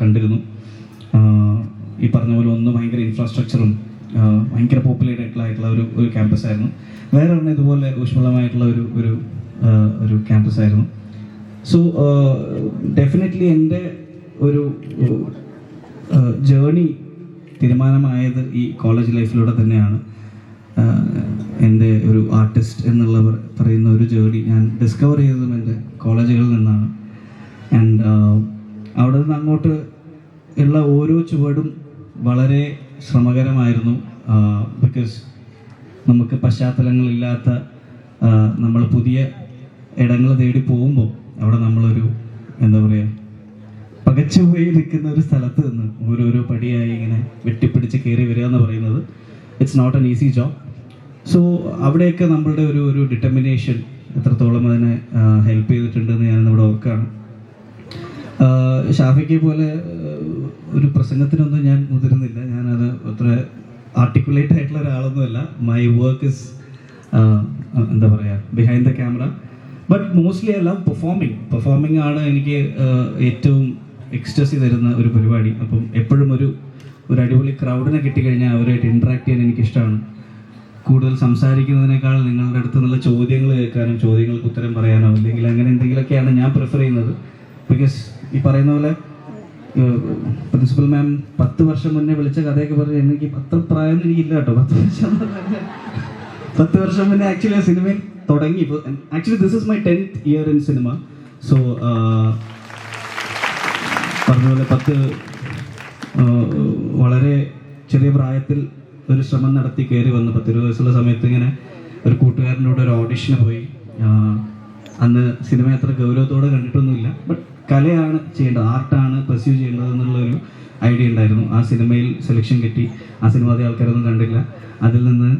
കണ്ടിരുന്നു. ഈ പറഞ്ഞ പോലെ ഒന്ന് ഭയങ്കര ഇൻഫ്രാസ്ട്രക്ചറും ഭയങ്കര പോപ്പുലേറ്റഡ് ആയിട്ടുള്ള ഒരു ഒരു ക്യാമ്പസ് ആയിരുന്നു. വേറെ ഒന്ന് ഇതുപോലെ ഊഷ്മളമായിട്ടുള്ള ഒരു ഒരു ഒരു ക്യാമ്പസ് ആയിരുന്നു. സോ ഡെഫിനറ്റ്ലി എന്റെ ഒരു ജേണി തീരുമാനമായത് ഈ കോളേജ് ലൈഫിലൂടെ തന്നെയാണ്. എന്റെ ഒരു ആർട്ടിസ്റ്റ് എന്നുള്ളവർ പറയുന്ന ഒരു ജേണി ഞാൻ ഡിസ്കവർ ചെയ്തതും എന്റെ കോളേജുകളിൽ നിന്നാണ്. ഉള്ള ഓരോ ചുവടും വളരെ ശ്രമകരമായിരുന്നു ബിക്കോസ് നമുക്ക് പശ്ചാത്തലങ്ങളില്ലാത്ത നമ്മൾ പുതിയ ഇടങ്ങൾ തേടി പോകുമ്പോൾ അവിടെ നമ്മളൊരു എന്താ പറയുക പകച്ചുപോയി നിൽക്കുന്ന ഒരു സ്ഥലത്ത് നിന്ന് ഓരോരോ പടിയായി ഇങ്ങനെ വെട്ടിപ്പിടിച്ച് കയറി വരിക എന്ന് പറയുന്നത് it's not an easy job so അവിടെയൊക്കെ നമ്മളുടെ ഒരു ഒരു ഡിറ്റർമിനേഷൻ എത്രത്തോളം അതിനെ ഹെൽപ്പ് ചെയ്തിട്ടുണ്ടെന്ന് ഞാൻ ഇവിടെ ഓർക്കുകയാണ്. ആഹ് ഷാഫിക്ക് പോലെ ഒരു പ്രസംഗത്തിനൊന്നും ഞാൻ മുതിരുന്നില്ല ഞാനത് അത്ര ആർട്ടിക്കുലേറ്റ് ആയിട്ടുള്ള ഒരാളൊന്നുമല്ല. മൈ വർക്ക് ഇസ് എന്താ പറയുക behind the camera but mostly love performing performing ആണ് എനിക്ക് ഏറ്റവും എക്സ്റ്റസി തരുന്ന ഒരു പരിപാടി. അപ്പം എപ്പോഴും ഒരു ഒരു അടിപൊളി ക്രൗഡിനെ കിട്ടിക്കഴിഞ്ഞാൽ അവരുമായിട്ട് ഇൻട്രാക്ട് ചെയ്യാൻ എനിക്കിഷ്ടമാണ്. കൂടുതൽ സംസാരിക്കുന്നതിനേക്കാൾ നിങ്ങളുടെ അടുത്ത് നിന്നുള്ള ചോദ്യങ്ങൾ കേൾക്കാനും ചോദ്യങ്ങൾക്ക് ഉത്തരം പറയാനോ അല്ലെങ്കിൽ അങ്ങനെ എന്തെങ്കിലുമൊക്കെയാണ് ഞാൻ പ്രിഫർ ചെയ്യുന്നത്. ബിക്കോസ് ഈ പറയുന്ന പോലെ പ്രിൻസിപ്പൽ മാം പത്ത് വർഷം മുന്നേ വിളിച്ച കഥയൊക്കെ പറഞ്ഞ് എനിക്ക് അത്ര പ്രായം എനിക്കില്ല കേട്ടോ. പത്ത് വർഷം പത്ത് വർഷം മുന്നേ ആക്ച്വലി സിനിമയിൽ തുടങ്ങി. ഇപ്പോൾ actually this is my tenth year in cinema so പറഞ്ഞപോലെ പത്ത് വളരെ ചെറിയ പ്രായത്തിൽ ഒരു ശ്രമം നടത്തി കയറി വന്നു. പത്തിരുപത് വയസ്സുള്ള സമയത്ത് ഇങ്ങനെ ഒരു കൂട്ടുകാരന്റെ കൂടെ ഒരു ഓഡിഷന് പോയി. അന്ന് സിനിമ അത്ര ഗൗരവത്തോടെ കണ്ടിട്ടൊന്നുമില്ല. ബട്ട് കലയാണ് ചെയ്യേണ്ടത് ആർട്ടാണ് പെർസ്യൂ ചെയ്യേണ്ടത് എന്നുള്ളൊരു ഐഡിയ ഉണ്ടായിരുന്നു. ആ സിനിമയിൽ സെലക്ഷൻ കിട്ടി. ആ സിനിമ അതേ ആൾക്കാരൊന്നും കണ്ടില്ല. അതിൽ നിന്ന്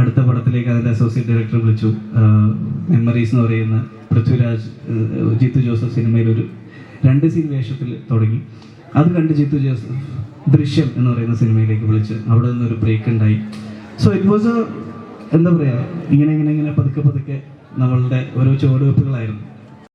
അടുത്ത പടത്തിലേക്ക് അതിന്റെ അസോസിയേറ്റ് ഡയറക്ടർ വിളിച്ചു. മെമ്മറീസ് എന്ന് പറയുന്ന പൃഥ്വിരാജ് ജിത്തു ജോസഫ് സിനിമയിൽ ഒരു രണ്ട് സീൻ വേഷത്തിൽ തുടങ്ങി. അത് കണ്ട് ജിത്തു ജോസഫ് ദൃശ്യം എന്ന് പറയുന്ന സിനിമയിലേക്ക് വിളിച്ച് അവിടെ നിന്നൊരു ബ്രേക്ക് ഉണ്ടായി. സോ ഇറ്റ് വാസ് എ എന്താ പറയുക ഇങ്ങനെ ഇങ്ങനെ ഇങ്ങനെ പതുക്കെ പതുക്കെ നമ്മളുടെ ഓരോ ചുവടുവെപ്പുകളായിരുന്നു